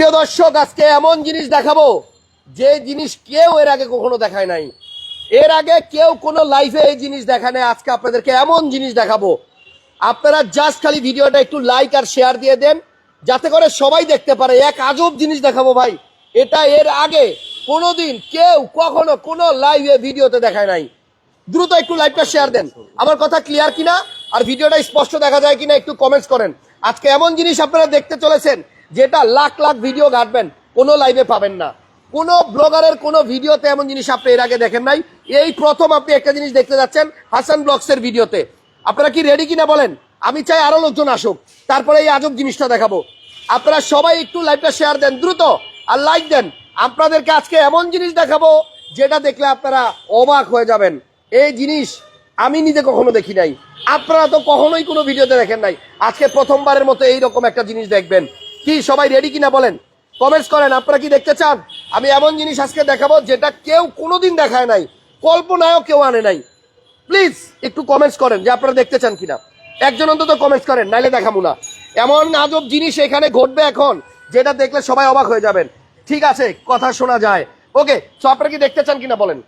সুপ্রিয় দর্শক, আজকে এমন জিনিস দেখাবো, যে জিনিস কেউ এর আগে কখনো দেখায় নাই। এর আগে কেউ কোনো লাইফে এই জিনিস দেখায় নাই। আজকে আপনাদেরকে এমন জিনিস দেখাবো। আপনারা জাস্ট খালি ভিডিওটা একটু লাইক আর শেয়ার দিয়ে দেন, যাতে করে সবাই দেখতে পারে। এক আজব জিনিস দেখাবো ভাই, এটা এর আগে কোনোদিন কেউ কখনো কোনো লাইভে ভিডিওতে দেখায় নাই। দ্রুত একটু লাইভটা শেয়ার দেন। আমার কথা ক্লিয়ার কিনা? আর ভিডিওটা স্পষ্ট দেখা যায় কিনা একটু কমেন্টস করেন। আজকে এমন জিনিস আপনারা দেখতে চলেছেন, যেটা লাখ লাখ ভিডিও ঘাটবেন, কোনো লাইভে পাবেন না। কোনো ব্লগারের কোনো ভিডিওতে এমন জিনিস আপনি এর আগে দেখেন নাই। এই প্রথম আপনি একটা জিনিস দেখতে যাচ্ছেন হাসান ব্লগসের ভিডিওতে। আপনারা কি রেডি কিনা বলেন? আমি চাই আরও লোকজন আসুক, তারপরে এই আজব জিনিসটা দেখাবো। আপনারা সবাই একটু লাইভটা শেয়ার দেন, দ্রুত, আর লাইক দেন। আপনাদেরকে আজকে এমন জিনিস দেখাবো, যেটা দেখলে আপনারা অবাক হয়ে যাবেন। এই জিনিস আমি নিজে কখনো দেখি নাই। আপনারা তো কখনোই কোনো ভিডিওতে দেখেন নাই। আজকে প্রথমবারের মতো এইরকম একটা জিনিস দেখবেন। কি, সবাই রেডি কিনা বলেন? কমেন্টস করেন, আপনারা কি দেখতে চান? আমি এমন জিনিস আজকে দেখাবো যেটা কেউ কোনোদিন দেখায় নাই। কল্পনায়ও কেউ আনে নাই। প্লিজ একটু কমেন্টস করেন যে আপনারা দেখতে চান কিনা। একজন অন্তত কমেন্টস করেন, নাইলে দেখাবো না। এমন আজব জিনিস এখানে ঘটবে এখন, যেটা দেখলে সবাই অবাক হয়ে যাবেন। ঠিক আছে, কথা শোনা যায়। ওকে তো আপনারা কি দেখতে চান কিনা বলেন?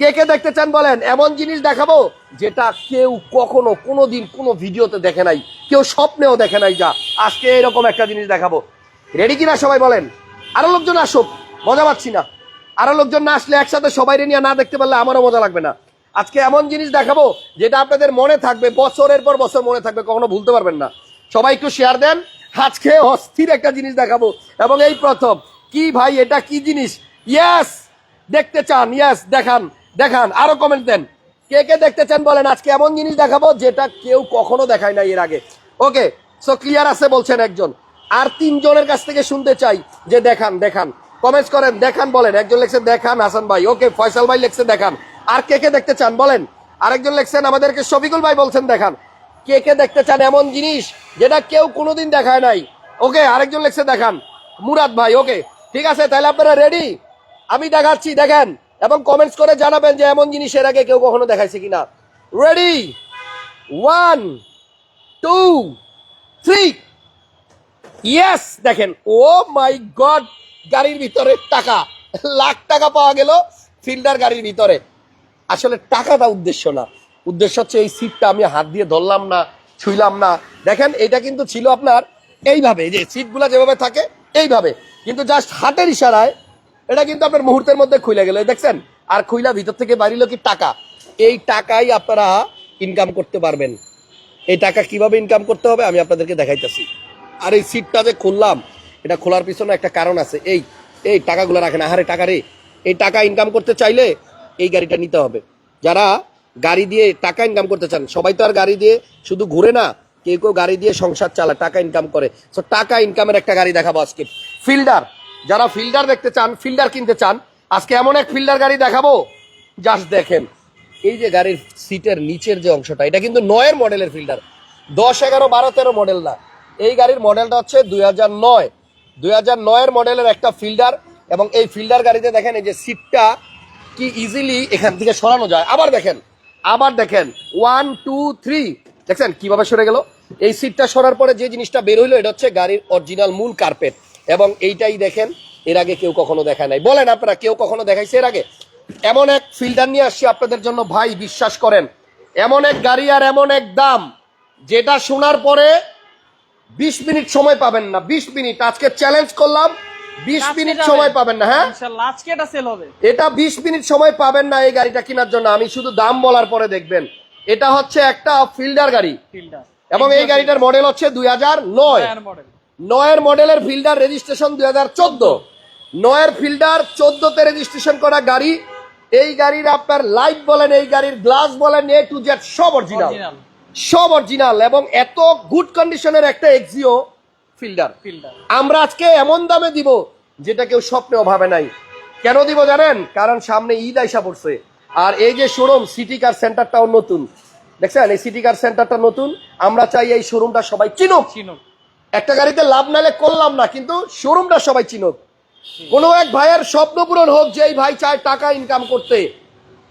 কে কে দেখতে চান বলেন? এমন জিনিস দেখাবো যেটা কেউ কখনো কোনো দিন কোনো ভিডিওতে দেখে নাই। কেউ স্বপ্নেও দেখে নাই যা। আজকে এরকম একটা জিনিস দেখাবো। রেডি কিনা সবাই বলেন? আরও লোকজন আসুক, মজা পাচ্ছি না। আরও লোকজন না আসলে একসাথে সবাই নিয়ে না দেখতে পারলে আমারও মজা লাগবে না। আজকে এমন জিনিস দেখাবো যেটা আপনাদের মনে থাকবে, বছরের পর বছর মনে থাকবে, কখনো ভুলতে পারবেন না। সবাই একটু শেয়ার দেন। আজকে অস্থির একটা জিনিস দেখাবো। এবং এই প্রথম, কি ভাই, এটা কি জিনিস? ইয়াস দেখতে চান ইয়াস দেখান। দেখান, আরও কমেন্ট দেন। কে কে দেখতে চান বলেন, আজকে এমন জিনিস দেখাবো যেটা কেউ কখনো দেখায় নাই এর আগে। ওকে সো ক্লিয়ার আছে বলছেন একজন। আর তিনজনের কাছ থেকে শুনতে চাই যে দেখান দেখান। কমেন্টস করেন, দেখান বলেন। একজন লেখছে, দেখান হাসান ভাই। ওকে ফয়সাল ভাই লেখছে, দেখান। আর কে কে দেখতে চান বলেন? আরেকজন লেখছেন, আমাদেরকে শফিকুল ভাই বলছেন, দেখান। কে কে দেখতে চান এমন জিনিস যেটা কেউ কোনোদিন দেখায় নাই? ওকে আরেকজন লেখছে, দেখান। মুরাদ ভাই ওকে ঠিক আছে, তাহলে আপনারা রেডি আমি দেখাচ্ছি, দেখেন। এবং কমেন্টস করে জানাবেন যে এমন জিনিস এর আগে কেউ কখনো দেখাইছে কিনা। Ready one two three yes দেখেন, ও মাই গড গাড়ির ভিতরে টাকা। লাখ টাকা পাওয়া গেল ফিল্ডার গাড়ির ভিতরে। আসলে টাকাটা উদ্দেশ্য না। উদ্দেশ্য হচ্ছে এই সিটটা আমি হাত দিয়ে ধরলাম না, ছুইলাম না। দেখেন, এটা কিন্তু ছিল আপনার এইভাবে যে সিটগুলো যেভাবে থাকে, এইভাবে। কিন্তু জাস্ট হাতের ইশারায় এটা কিন্তু আপনার মুহূর্তের মধ্যে খুলে গেল। দেখছেন? আর খুইলা ভিতর থেকে বাড়িল কি টাকা? এই টাকাই আপনারা ইনকাম করতে পারবেন। এই টাকা কীভাবে ইনকাম করতে হবে আমি আপনাদেরকে দেখাইতেছি। আর এই সিটটা যে খুললাম, এটা খোলার পিছনে একটা কারণ আছে। এই এই টাকাগুলো রাখেন। আহারে টাকা রে। এই টাকা ইনকাম করতে চাইলে এই গাড়িটা নিতে হবে। যারা গাড়ি দিয়ে টাকা ইনকাম করতে চান, সবাই তো আর গাড়ি দিয়ে শুধু ঘুরে না, কেউ কেউ গাড়ি দিয়ে সংসার চালায়, টাকা ইনকাম করে। সো টাকা ইনকামের একটা গাড়ি দেখাবো আজকে। ফিল্ডার যারা ফিল্ডার দেখতে চান, ফিল্ডার কিনতে চান, আজকে এমন এক ফিল্ডার গাড়ি দেখাবো। জাস্ট দেখেন, এই যে গাড়ির সিটের নিচের যে অংশটা, এটা কিন্তু নয়ের মডেলের ফিল্ডার। দশ, এগারো, বারো, তেরো মডেল না। এই গাড়ির মডেলটা হচ্ছে দুই হাজার নয়। দুই হাজার নয়ের মডেলের একটা ফিল্ডার এবং এই ফিল্ডার গাড়িতে দেখেন, এই যে সিটটা কি ইজিলি এখান থেকে সরানো যায়। আবার দেখেন আবার দেখেন ওয়ান টু থ্রি দেখছেন কীভাবে সরে গেল? এই সিটটা সরার পরে যে জিনিসটা বের হইল, এটা হচ্ছে গাড়ির অরিজিনাল মূল কার্পেট এবং এইটাই দেখেন এর আগে কেউ কখনো দেখায় নাই। বলেন আপনারা কেউ কখনো দেখাইছে এর আগে? এমন এক ফিল্ডার নিয়ে আসছি আপনাদের জন্য ভাই বিশ্বাস করেন। এমন এক গাড়ি আর এমন এক দাম যেটা শোনার পরে বিশ মিনিট সময় পাবেন না বিশ মিনিট। আজকে চ্যালেঞ্জ করলাম বিশ মিনিট সময় পাবেন না হ্যাঁ? এটা বিশ মিনিট সময় পাবেন না এই গাড়িটা কেনার জন্য। আমি শুধু দাম বলার পরে দেখবেন। এটা হচ্ছে একটা ফিল্ডার গাড়ি। ফিল্ডার এবং এই গাড়িটার মডেল হচ্ছে দুই হাজার নয়। মডেল নয়ের মডেলের ফিল্ডার রেজিস্ট্রেশন দুই হাজার চোদ্দ। নয়ের ফিল্ডার চোদ্দতে রেজিস্ট্রেশন করা গাড়ি। এই গাড়ির আপনার লাইট বলেন এই গাড়ির গ্লাস বলেন এ টু জেড সব অরিজিনাল সব অরিজিনাল এবং এত গুড কন্ডিশনের একটা এক্সিও ফিল্ডার। আমরা আজকে এমন দামে দিব যেটা কেউ স্বপ্নেও ভাবে নাই। কেন দিব জানেন? কারণ সামনে ঈদ আইসা পড়ছে। আর এই যে শোরুম সিটি কার সেন্টারটাও নতুন। দেখছেন? এই সিটি কার সেন্টারটা নতুন। আমরা চাই এই শোরুমটা সবাই চিনুক। চিনুক। একটা গাড়িতে লাভ নালে করলাম না কিন্তু শোরুমটা সবাই চিনুক। কোনো এক ভাইয়ের স্বপ্ন পূরণ হোক যে এই ভাই চায় টাকা ইনকাম করতে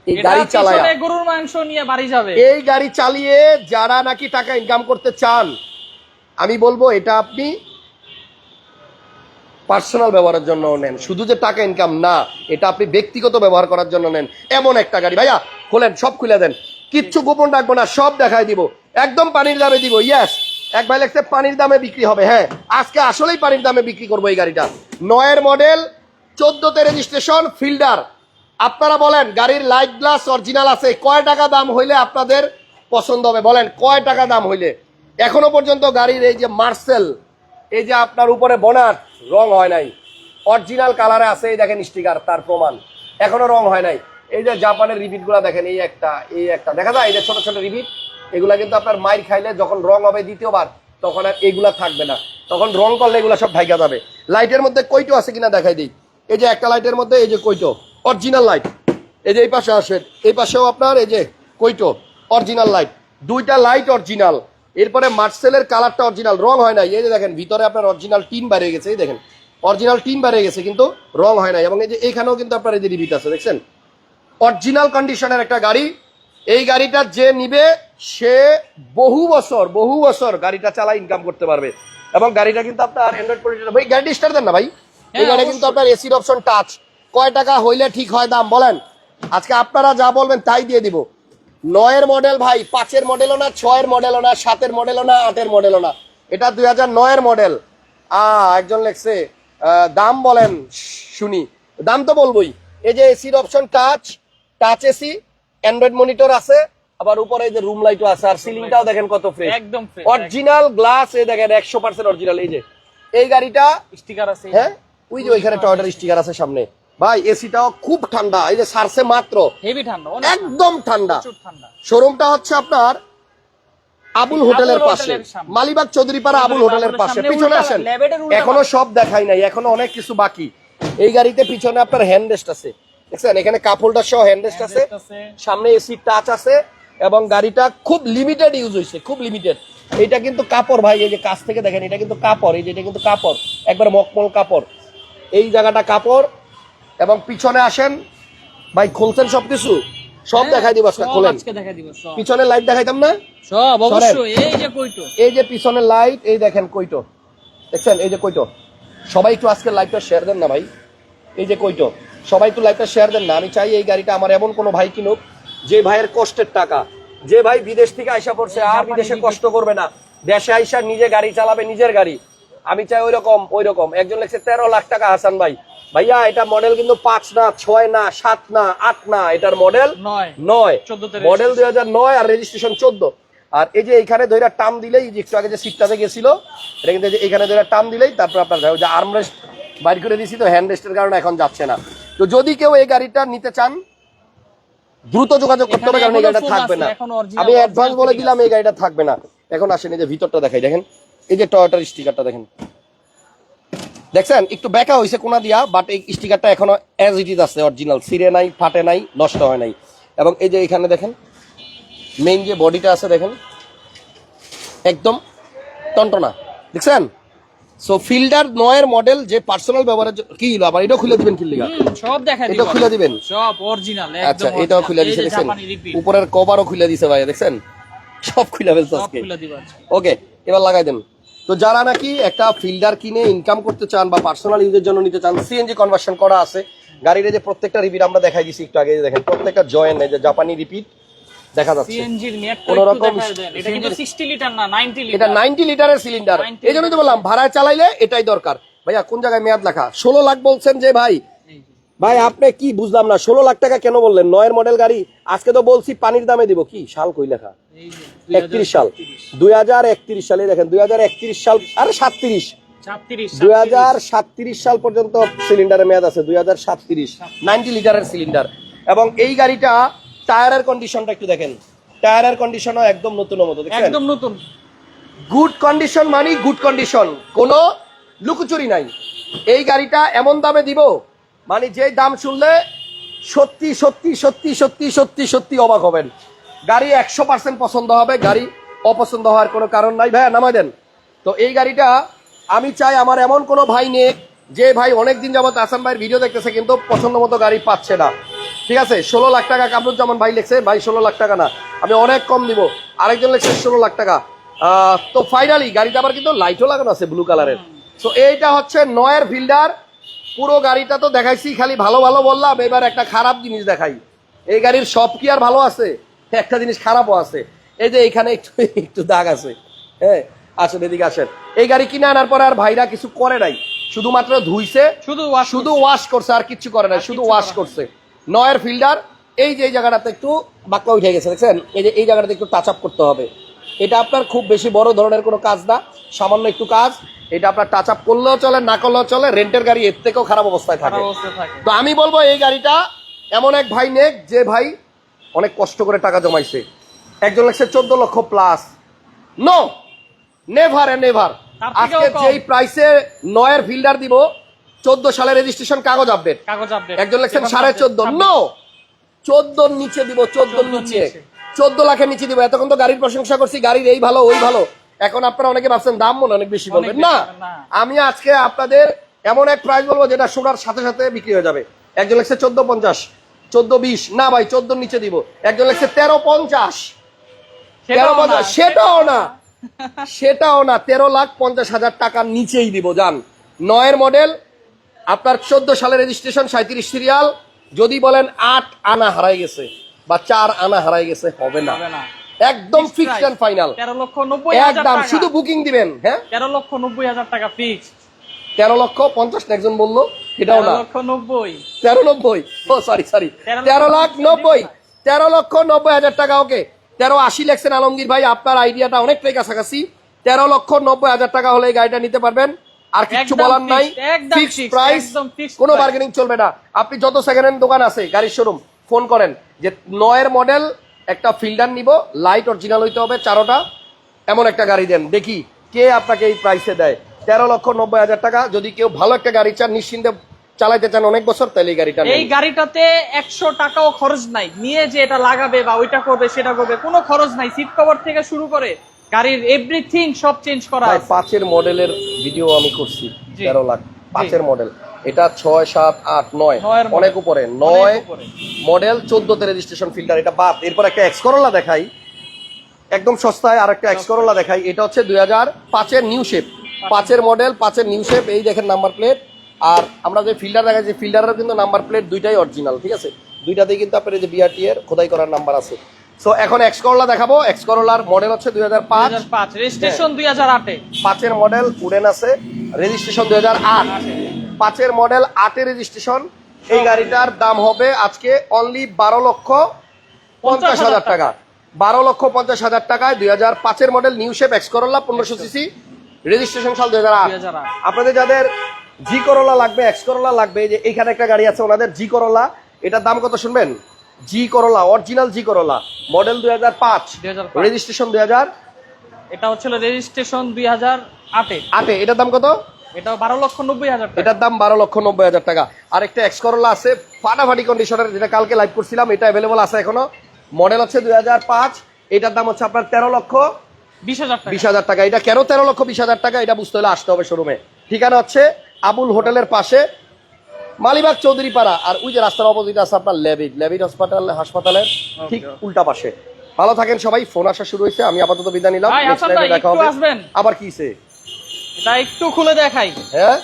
এই গাড়ি চালায়। গরুর মাংস নিয়ে বাড়ি যাবে। এই গাড়ি চালিয়ে যারা নাকি টাকা ইনকাম করতে চান আমি বলব এটা আপনি পার্সোনাল ব্যবহারের জন্য নেন। শুধু যে টাকা ইনকাম না এটা আপনি ব্যক্তিগত ব্যবহার করার জন্য নেন। এমন একটা গাড়ি। ভাইয়া খোলেন সব খুলে দেন। কিচ্ছু গোপন রাখব না সব দেখাই দিব। একদম পানির দামে দিব ইয়াস এক ভাই লেখছে, পানির দামে বিক্রি হবে। হ্যাঁ আজকে আসলেই পানির দামে বিক্রি করব এই গাড়িটা। নয়ের মডেল চোদ্দতে রেজিস্ট্রেশন ফিল্ডার আপনারা বলেন, গাড়ির লাইট গ্লাস অরিজিনাল আছে, কয় টাকা দাম হইলে আপনাদের পছন্দ হবে? বলেন, কয় টাকা দাম হইলে? এখনও পর্যন্ত গাড়ির এই যে মার্সেল এই যে আপনার উপরে বনাট রং হয় নাই। অরিজিনাল কালারে আছে, এই দেখেন স্টিকার তার প্রমাণ। এখনও রং হয় নাই। এই যে জাপানের রিপিটগুলা দেখেন, এই একটা এই একটা। দেখা যায়, এই যে ছোট ছোট রিপিট এগুলা কিন্তু আপনার মাইর খাইলে যখন রং হবে দ্বিতীয়বার, তখন আর এগুলা থাকবে না। তখন রং করলে এগুলা সব ঢাইকা যাবে। লাইটের মধ্যে কইটো আছে কিনা দেখাই দিই। এই যে একটা লাইটের মধ্যে এই যে কইটো অরিজিনাল লাইট এই যে এই পাশে আসেন, এই পাশেও আপনার এই যে কইটো অরিজিনাল লাইট দুইটা লাইট অরিজিনাল এরপরে মার্সেলের কালারটা অরিজিনাল রং হয় নাই। এই যে দেখেন, ভিতরে আপনার অরিজিনাল টিন বাইরে গেছে, এই দেখেন। অরিজিনাল টিন বাইরে গেছে, কিন্তু রং হয় নাই। এবং এই যে এইখানেও কিন্তু আপনার এই যে রিপিট আছে, দেখছেন? অরিজিনাল কন্ডিশনের একটা গাড়ি এই গাড়িটা যে নিবে সে বহু বছর বহু বছর গাড়িটা চালা ইনকাম করতে পারবে। এবং গাড়িটা কিন্তু আপনার অ্যান্ড্রয়েড পলিটিটা ভাই গাড়ি স্টার দেন না ভাই? এই হ্যাঁ, গাড়ি কিন্তু আপনার এসির অপশন টাচ কয় টাকা হইলে ঠিক হয় দাম বলেন? আজকে আপনারা যা বলবেন তাই দিয়ে দিব। নয়ের মডেল ভাই পাঁচের মডেলও না ছয়ের মডেলও না সাতের মডেলও না আটের মডেলও না। এটা দুই হাজার নয়ের মডেল আ একজন লেখছে আহ, দাম বলেন শুনি। দাম তো বলবোই। এই যে এসির option touch touch AC android monitor আছে আবার উপরে যে রুম লাইটও আছে আর সিলিংটাও দেখেন কত ফ্রেশ একদম অরিজিনাল গ্লাস এই দেখেন একশো পার্সেন্ট অরিজিনাল এই যে। এই গাড়িটা স্টিকার আছে। হ্যাঁ? ওই যে ওইখানে টয়টার স্টিকার আছে সামনে। ভাই এসিটাও খুব ঠান্ডা এই যে সারসে মাত্র। হেভি ঠান্ডা একদম ঠান্ডা। শোরুমটা হচ্ছে আপনার আবুল হোটেলের পাশে। মালিবাগ চৌধুরীপাড়া আবুল হোটেলের পাশে। পিছনে আসেন। এখনও সব দেখাই নাই এখনও অনেক কিছু বাকি। এই গাড়িতে পিছনে আপনার হ্যান্ড রেস্ট আছে। দেখছেন এখানে কাপ হোল্ডার সহ হ্যান্ড রেস্ট আছে। সামনে এসি টাচ আছে এবং গাড়িটা খুব লিমিটেড ইউজ হয়েছে খুব লিমিটেড এটা কিন্তু কাপড় ভাই এই যে কাছ থেকে দেখেন এটা কিন্তু কাপড় এই যে এটা কিন্তু কাপড় একবার মকমল কাপড়। এই জায়গাটা কাপড় এবং পিছনে আসেন ভাই খুলছেন সবকিছু? সব হ্যাঁ, দেখাই দিব আজকে সব খোলেন। আজকে দেখাই দিব সব। পিছনে লাইট দেখাইতাম না? সব অবশ্যই এই যে কইটো। এই যে পিছনের লাইট এই দেখেন কইটো। দেখছেন এই যে কইটো। সবাই একটু আজকে লাইটটা শেয়ার দেন না ভাই। এই যে কইটো। সবাই একটু লাইটটা শেয়ার দেন না। আমি চাই এই গাড়িটা আমার এমন কোনো ভাই কিনুক যে ভাইয়ের কষ্টের টাকা। যে ভাই বিদেশ থেকে আইসা পড়ছে আর বিদেশে কষ্ট করবে না। দেশে আইসা নিজে গাড়ি চালাবে নিজের গাড়ি। আমি চাই ওই রকম ওই রকম একজন লেখছে তেরো লাখ টাকা হাসান ভাই। ভাইয়া এটা মডেল কিন্তু পাঁচ না ছয় না সাত না আট না এটার মডেল নয়। নয়। 14 তে মডেল দুই হাজার নয় আর রেজিস্ট্রেশন চোদ্দ। আর এই যে এইখানে ধরে টাম দিলেই যে একটু আগে যে সিটটাতে গেছিল এটা কিন্তু যে ধরে টাম দিলেই তারপর আপনার ওই যে আর্মরেস্ট বাইর করে দিয়েছি তো হ্যান্ড রেস্টের কারণে এখন যাচ্ছে না। তো যদি কেউ এই গাড়িটা নিতে চান দ্রুত যোগাযোগ করতে হবে কারণ এই গাড়িটা থাকবে না। আমি অ্যাডভান্স বলে দিলাম এই গাড়িটা থাকবে না। এখন আসেন এই যে ভিতরটা দেখাই দেখেন। এই যে টয়োটার স্টিকারটা দেখেন। দেখছেন? একটু বেঁকা হয়েছে কোনা দিয়া বাট এই স্টিকারটা এখনও অ্যাজ ইট ইজ আছে অরিজিনাল সিরে নাই ফাটে নাই নষ্ট হয় নাই। এবং এই যে এখানে দেখেন মেইন যে বডিটা আছে দেখেন একদম টনটনা দেখছেন? সো ফিল্ডার নয়ের মডেল যে পার্সোনাল ব্যবহারের কি হলো? আবার এটাও খুলে দিবেন কি লিগা হুম, সব দিব এটা খুলে দিবেন? সব অরিজিনাল আচ্ছা এটাও খুলে দিছে রিপিট উপরের কভারও খুলে দিছে ভাই দেখছেন? সব খুলে ফেলছে আজকে। ওকে এবার লাগাই দেন। তো যারা নাকি একটা ফিল্ডার কিনে ইনকাম করতে চান বা পার্সোনাল ইউজের জন্য নিতে চান সিএনজি কনভার্সন করা আছে। গাড়ির যে প্রত্যেকটা রিপিট আমরা দেখাই দিছি একটু আগে দেখেন প্রত্যেকটা জয়েন্ট এই যে জাপানি রিপিট দেখা যাচ্ছে। সিএনজির মেটটা রকম এটা কিন্তু 60 লিটার না 90 এটা লিটার নাইনটি লিটারের সিলিন্ডার 90 তো বললাম চালাইলে এটাই দরকার। ভাইয়া কোন জায়গায় মেয়াদ লেখা? ষোলো লাখ বলছেন যে ভাই। ভাই আপনি কি বুঝলাম না ষোলো লাখ টাকা কেন বললেন? নয়ের মডেল গাড়ি আজকে তো বলছি পানির দামে দিব। কি? সাল কই লেখা? এই যে একত্রিশ সাল দুই হাজার একত্রিশ। সালে দেখেন দুই হাজার একত্রিশ সাল আরে সাতত্রিশ। 37 দুই হাজার সাতত্রিশ সাল পর্যন্ত সিলিন্ডারের মেয়াদ আছে দুই হাজার সাতত্রিশ। নাইনটি লিটারের সিলিন্ডার এবং এই গাড়িটা টায়ারের কন্ডিশনটা একটু দেখেন। টায়ারের কন্ডিশনও একদম নতুন মতো দেখছেন? একদম নতুন। গুড কন্ডিশন মানে গুড কন্ডিশন কোনো লুকোচুরি নাই। এই গাড়িটা এমন দামে দিব মানে যে দাম শুনলে সত্যি সত্যি সত্যি সত্যি সত্যি সত্যি অবাক হবেন। গাড়ি একশো পার্সেন্ট পছন্দ হবে গাড়ি অপছন্দ হওয়ার কোনো কারণ নাই। ভাইয়া নামাই দেন। তো এই গাড়িটা আমি চাই আমার এমন কোনো ভাই নেই যে ভাই অনেক দিন যাবত আসান ভাইয়ের ভিডিও দেখতেছে কিন্তু পছন্দ মতো গাড়ি পাচ্ছে না। ঠিক আছে ষোলো লাখ টাকা কামরুজ্জামান ভাই লেখছে। ভাই ষোলো লাখ টাকা না আমি অনেক কম দিব। আরেকজন লেখছে ষোলো লাখ টাকা। তো ফাইনালি গাড়িটা আবার কিন্তু লাইটও লাগানো আছে ব্লু কালারের সো এইটা হচ্ছে নয়ের ফিল্ডার পুরো গাড়িটা তো দেখাইছি খালি ভালো ভালো বললাম। এবার একটা খারাপ জিনিস দেখাই। এই গাড়ির সব কি আর ভালো আছে? একটা জিনিস খারাপও আছে। এই যে এখানে একটু একটু দাগ আছে। হ্যাঁ আসেন এদিকে আসেন। এই গাড়ি কিনে আনার পরে আর ভাইরা কিছু করে নাই। শুধুমাত্র ধুইছে শুধু শুধু ওয়াশ করছে আর কিছু করে নাই শুধু ওয়াশ করছে। নয়ের ফিল্ডার এই যে এই জায়গাটাতে একটু বাক্কা উঠে গেছে দেখছেন? এই যে এই জায়গাটাতে একটু টাচ আপ করতে হবে। এটা আপনার খুব বেশি বড় ধরনের কোনো কাজ না সামান্য একটু কাজ। এটা আপনার টাচ আপ করলেও চলে না করলেও চলে রেন্টের গাড়ি এর থেকেও খারাপ অবস্থায় থাকে। তো আমি বলব এই গাড়িটা এমন এক ভাই নেক যে ভাই অনেক কষ্ট করে টাকা জমাইছে। একজন লাগছে চোদ্দ লক্ষ প্লাস নো নেভার নেভার আজকে। যেই প্রাইসে নয়ের ফিল্ডার দিব চোদ্দ সালে রেজিস্ট্রেশন কাগজ আপডেট কাগজ আপডেট একজন লেখছেন সাড়ে চোদ্দ। নো চোদ্দর নিচে দিব চোদ্দর নিচে। চোদ্দ লাখের নিচে দিব। এতক্ষণ তো গাড়ির প্রশংসা করছি গাড়ির এই ভালো ওই ভালো। এখন আপনারা অনেকে ভাবছেন দাম মনে অনেক বেশি বলবেন। না! আমি আজকে আপনাদের এমন এক প্রাইস বলব যেটা শোনার সাথে সাথে বিক্রি হয়ে যাবে। একজন লেখছে চোদ্দ পঞ্চাশ চোদ্দ বিশ। না ভাই চোদ্দর নিচে দিব। একজন লেখছে তেরো পঞ্চাশ। তেরো পঞ্চাশ সেটাও না। সেটাও না। তেরো লাখ পঞ্চাশ হাজার টাকার নিচেই দিব যান। নয়ের মডেল আপনার চোদ্দ সালের রেজিস্ট্রেশন সাঁত্রিশ সিরিয়াল যদি বলেন আট আনা হারাই গেছে বা চার আনা হারাই গেছে হবে না। একদম ফিক্সড price। ফাইনাল তেরো লক্ষ নব্বই একদম শুধু বুকিং দিবেন হ্যাঁ? তেরো লক্ষ নব্বই হাজার টাকা ফিক্স তেরো লক্ষ পঞ্চাশ একজন বলল? এটাও না। তেরো নব্বই। ও সরি সরি তেরো লাখ। নব্বই। তেরো লক্ষ নব্বই হাজার টাকা ওকে। তেরো আশি লেখছেন আলমগীর ভাই আপনার আইডিয়াটা অনেকটাই কাছাকাছি। তেরো লক্ষ নব্বই হাজার টাকা হলে এই গাড়িটা নিতে পারবেন। আর কিছু বলার নাই। fixed, প্রাইস কোনো বার্গেনিং চলবে না। আপনি যত সেকেন্ড হ্যান্ড দোকান আছে গাড়ির শোরুম ফোন করেন যে নয়ের মডেল একটা ফিল্ডার নিব লাইট অরিজিনাল হইতে হবে চারোটা এমন একটা গাড়ি দেন। দেখি কে আপনাকে এই প্রাইসে দেয়। তেরো লক্ষ নব্বই হাজার টাকা যদি কেউ ভালো একটা গাড়ি চান নিশ্চিন্তে চালাইতে চান অনেক বছর তাহলে এই গাড়িটা এই গাড়িটাতে একশো টাকাও খরচ নাই। নিয়ে যে এটা লাগাবে বা ওইটা করবে সেটা করবে কোনো খরচ নাই। সিট কভার থেকে শুরু করে গাড়ির এভরিথিং সব চেঞ্জ করা আছে। পাঁচের মডেলের ভিডিও আমি করছি জি। তেরো লাখ। পাঁচের মডেল। এটা ছয় সাত আট নয়। অনেক উপরে। নয়। মডেল চোদ্দতে রেজিস্ট্রেশন ফিল্টার এটা বাদ। এরপর একটা এক্স করোলা দেখাই। একদম সস্তায় আর একটা এক্স করোলা দেখাই। এটা হচ্ছে দুই হাজার পাঁচের নিউ শেপ পাঁচের। মডেল পাঁচের নিউ শেপ এই দেখেন নাম্বার প্লেট আর আমরা যে ফিল্টার দেখাচ্ছি ফিল্টারের কিন্তু নাম্বার প্লেট দুইটাই অরিজিনাল ঠিক আছে? দুইটাতেই কিন্তু আপনার এই যে বিআরটি এর খোদাই করার নাম্বার আছে। সো এখন এক্স করোলা দেখাবো। এক্স করোলার মডেল হচ্ছে দুই হাজার পাঁচ। 2005 রেজিস্ট্রেশন দুই হাজার আটে। পাঁচের মডেল উডেন আছে রেজিস্ট্রেশন দুই হাজার আট। পাঁচের মডেল আটের রেজিস্ট্রেশন এই গাড়িটার দাম হবে আজকে অনলি বারো লক্ষ পঞ্চাশ হাজার টাকা। বারো লক্ষ পঞ্চাশ হাজার টাকায় দুই হাজার পাঁচের model new shape X Corolla পনেরোশো সিসি রেজিস্ট্রেশন সাল দুই হাজার আট। আপনাদের যাদের জি করোলা লাগবে এক্স করোলা লাগবে যে এইখানে একটা গাড়ি আছে ওনাদের জি করোলা এটার দাম কত শুনবেন? জি করলা অরিজিনাল জি করোলা মডেল দুই হাজার পাঁচ 2005 রেজিস্ট্রেশন দুই হাজার? এটা হচ্ছিল রেজিস্ট্রেশন দুই হাজার আটে। আটে এটার দাম কত? এটা বারো লক্ষ নব্বই হাজার টাকা। এটার দাম বারো লক্ষ নব্বই হাজার টাকা। আর একটা এক্স করোলা আছে ফাটাফাটি কন্ডিশনের যেটা কালকে লাইভ করছিলাম এটা অ্যাভেলেবল আছে এখনও। মডেল হচ্ছে দুই হাজার পাঁচ এটার দাম হচ্ছে আপনার তেরো লক্ষ বিশ হাজার টাকা। বিশ হাজার টাকা। এটা কেন তেরো লক্ষ বিশ হাজার টাকা? এটা বুঝতে হলে আসতে হবে শোরুমে ঠিকানা হচ্ছে আবুল হোটেলের পাশে মালিবাগ চৌধুরী পাড়া আর ওই যে রাস্তার অপোজিট আছে আপনার লেবিড লেবিড হসপিটাল হাসপাতালের ঠিক উল্টা পাশে। ভালো থাকেন সবাই ফোন আসা শুরু হয়েছে আমি আপাতত বিদায় নিলাম। দেখা হবে। আবার কিসে এটা একটু খুলে দেখাই। হ্যাঁ?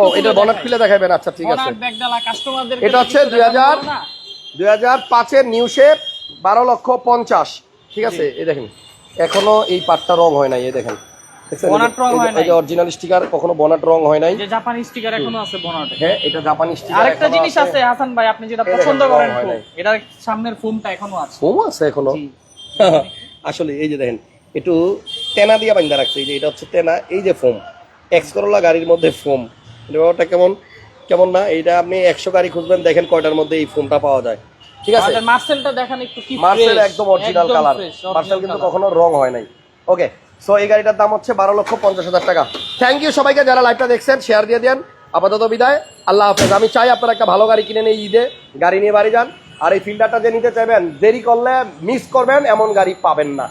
ও এটা বনাট খুলে দেখাবেন আচ্ছা ঠিক আছে। এটা হচ্ছে 2000 দুই হাজার পাঁচের নিউ শেপ বারো লক্ষ পঞ্চাশ। ঠিক আছে এই দেখেন। এখনও এই পাটটা রং হয় নাই এই দেখেন। এই যে- হয় নাই। এই যে অরিজিনাল স্টিকার কখনো বনাট রং হয় নাই। যে জাপানি স্টিকার এখনও আছে বনাটে হ্যাঁ এটা জাপানি স্টিকার আরেকটা জিনিস আছে। হাসান ভাই আপনি যেটা দেখেন, পছন্দ করেন খুব। নাই। এটার সামনের ফোনটা এখনও আছে। ফোম আছে এখনও। আসলে এই যে দেখেন একটু তেনা দিয়ে বান্ধা রাখছে। এই যে এটা হচ্ছে তেনা এই যে ফোম। এক্স করোলা গাড়ির মধ্যে ফোম। এটা ব্যাপারটা কেমন কেমন না? এইটা আপনি একশো গাড়ি খুঁজবেন দেখেন কয়টার মধ্যে এই ফোমটা পাওয়া যায়। ঠিক আছে? আমাদের মার্সেলটা দেখেন একটু কি মার্সেল একদম অরিজিনাল কালার মার্সেল কিন্তু কখনো রং হয় নাই। ওকে সো এই গাড়িটার দাম হচ্ছে বারো লক্ষ পঞ্চাশ হাজার টাকা। থ্যাংক ইউ সবাইকে যারা লাইভটা দেখছেন শেয়ার দিয়ে দেন। আপাতত বিদায়। আল্লাহ হাফেজ। আমি চাই আপনারা একটা ভালো গাড়ি কিনে নিয়ে ঈদে। গাড়ি নিয়ে বাড়ি যান। আর এই ফিল্টারটা যে নিতে চাইবেন, দেরি করলে মিস করবেন, এমন গাড়ি পাবেন না।